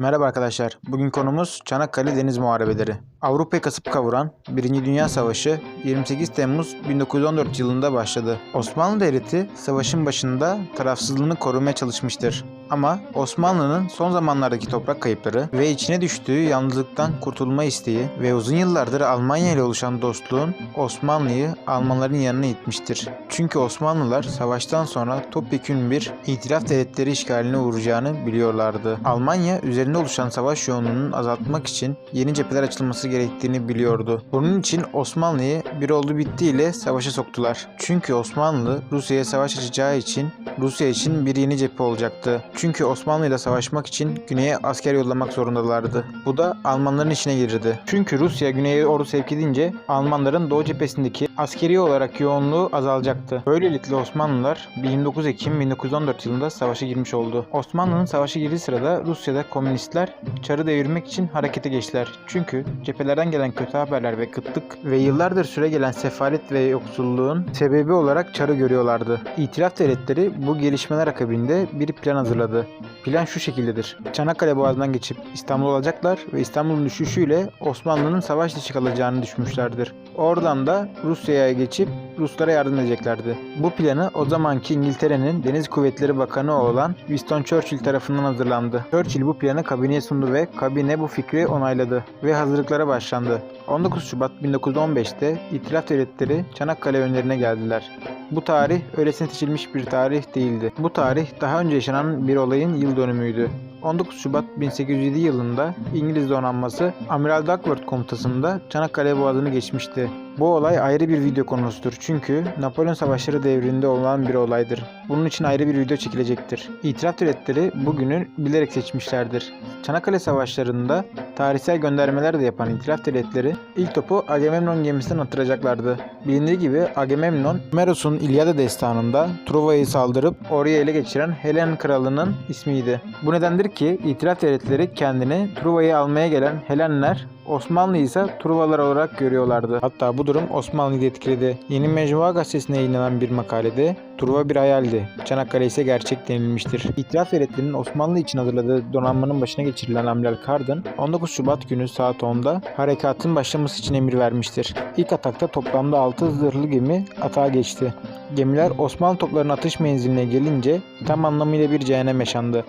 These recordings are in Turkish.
Merhaba arkadaşlar. Bugün konumuz Çanakkale Deniz Muharebeleri. Avrupa'yı kasıp kavuran 1. Dünya Savaşı 28 Temmuz 1914 yılında başladı. Osmanlı Devleti savaşın başında tarafsızlığını korumaya çalışmıştır. Ama Osmanlı'nın son zamanlardaki toprak kayıpları ve içine düştüğü yalnızlıktan kurtulma isteği ve uzun yıllardır Almanya ile oluşan dostluğun Osmanlı'yı Almanların yanına itmiştir. Çünkü Osmanlılar savaştan sonra topyekün bir itilaf devletleri işgaline uğrayacağını biliyorlardı. Almanya üzerinde oluşan savaş yoğunluğunu azaltmak için yeni cepheler açılması gerektiğini biliyordu. Bunun için Osmanlı'yı bir oldu bittiyle savaşa soktular. Çünkü Osmanlı Rusya'ya savaş açacağı için Rusya için bir yeni cephe olacaktı. Çünkü Osmanlı ile savaşmak için güneye asker yollamak zorundalardı. Bu da Almanların işine girirdi. Çünkü Rusya güneye ordu sevk edince Almanların doğu cephesindeki askeri olarak yoğunluğu azalacaktı. Böylelikle Osmanlılar 29 Ekim 1914 yılında savaşa girmiş oldu. Osmanlı'nın savaşa girdiği sırada Rusya'da komünistler Çar'ı devirmek için harekete geçtiler. Çünkü cephelerden gelen kötü haberler ve kıtlık ve yıllardır süre gelen sefalet ve yoksulluğun sebebi olarak Çar'ı görüyorlardı. İtilaf devletleri bu gelişmeler akabinde bir plan hazırladı. Plan şu şekildedir. Çanakkale Boğazı'ndan geçip İstanbul alacaklar ve İstanbul'un düşüşüyle Osmanlı'nın savaş dışı kalacağını düşünmüşlerdir. Oradan da Rusya'ya geçip Ruslara yardım edeceklerdi. Bu planı o zamanki İngiltere'nin Deniz Kuvvetleri Bakanı olan Winston Churchill tarafından hazırlandı. Churchill bu planı kabineye sundu ve kabine bu fikri onayladı ve hazırlıklara başlandı. 19 Şubat 1915'te İtilaf Devletleri Çanakkale önlerine geldiler. Bu tarih öylesine seçilmiş bir tarih değildi. Bu tarih daha önce yaşanan bir olayın yıl dönümüydü. 19 Şubat 1807 yılında İngiliz donanması Amiral Duckworth komutasında Çanakkale Boğazı'nı geçmişti. Bu olay ayrı bir video konusudur çünkü Napolyon Savaşları devrinde olan bir olaydır. Bunun için ayrı bir video çekilecektir. İtiraf devletleri bugünü bilerek seçmişlerdir. Çanakkale Savaşları'nda tarihsel göndermeler de yapan İtilaf devletleri ilk topu Agamemnon gemisinden attıracaklardı. Bilindiği gibi Agamemnon, Meros'un İlyada destanında Truva'yı saldırıp orayı ele geçiren Helen kralının ismiydi. Bu nedendir ki İtilaf devletleri kendini Truva'yı almaya gelen Helenler Osmanlı ise Truvalar olarak görüyorlardı. Hatta bu durum Osmanlı'yı etkiledi. Yeni Mecmua gazetesine yayınlanan bir makalede Truva bir hayaldi, Çanakkale ise gerçek denilmiştir. İtiraf devletlerinin Osmanlı için hazırladığı donanmanın başına geçirilen Amiral Carden 19 Şubat günü saat 10'da harekatın başlaması için emir vermiştir. İlk atakta toplamda 6 zırhlı gemi atağa geçti. Gemiler Osmanlı toplarının atış menziline gelince tam anlamıyla bir cehennem yaşandı.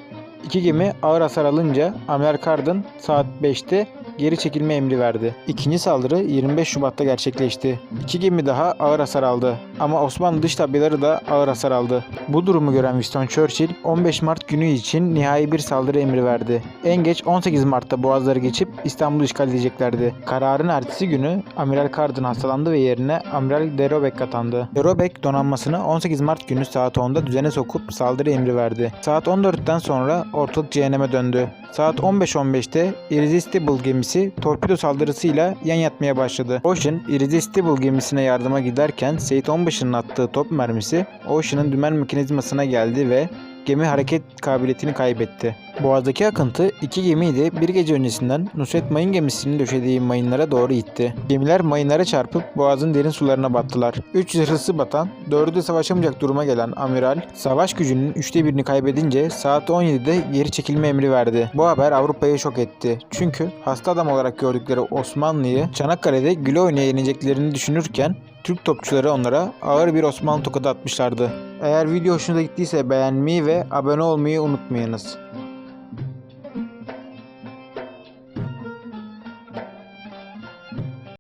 İki gemi ağır hasar alınca Amiral Carden saat 5'te geri çekilme emri verdi. İkinci saldırı 25 Şubat'ta gerçekleşti. İki gemi daha ağır hasar aldı ama Osmanlı dış tabyaları da ağır hasar aldı. Bu durumu gören Winston Churchill 15 Mart günü için nihai bir saldırı emri verdi. En geç 18 Mart'ta boğazları geçip İstanbul'u işgal edeceklerdi. Kararın ertesi günü Amiral Carden hastalandı ve yerine Amiral de Robeck atandı. Donanmasını 18 Mart günü saat 10'da düzene sokup saldırı emri verdi. Saat 14'ten sonra ortalık cehenneme döndü. Saat 15.15'te Irresistible gemisi torpido saldırısıyla yan yatmaya başladı. Ocean, Irresistible gemisine yardıma giderken Seyit Onbaşı'nın attığı top mermisi Ocean'ın dümen mekanizmasına geldi ve gemi hareket kabiliyetini kaybetti. Boğazdaki akıntı iki gemiyi de bir gece öncesinden Nusret Mayın gemisinin döşediği mayınlara doğru itti. Gemiler mayınlara çarpıp boğazın derin sularına battılar. Üç zırhlısı batan, dördü de savaşamayacak duruma gelen amiral, savaş gücünün üçte birini kaybedince saat 17'de geri çekilme emri verdi. Bu haber Avrupa'yı şok etti. Çünkü hasta adam olarak gördükleri Osmanlı'yı Çanakkale'de güle oynaya yeneceklerini düşünürken Türk topçuları onlara ağır bir Osmanlı tokadı atmışlardı. Eğer video hoşunuza gittiyse beğenmeyi ve abone olmayı unutmayınız.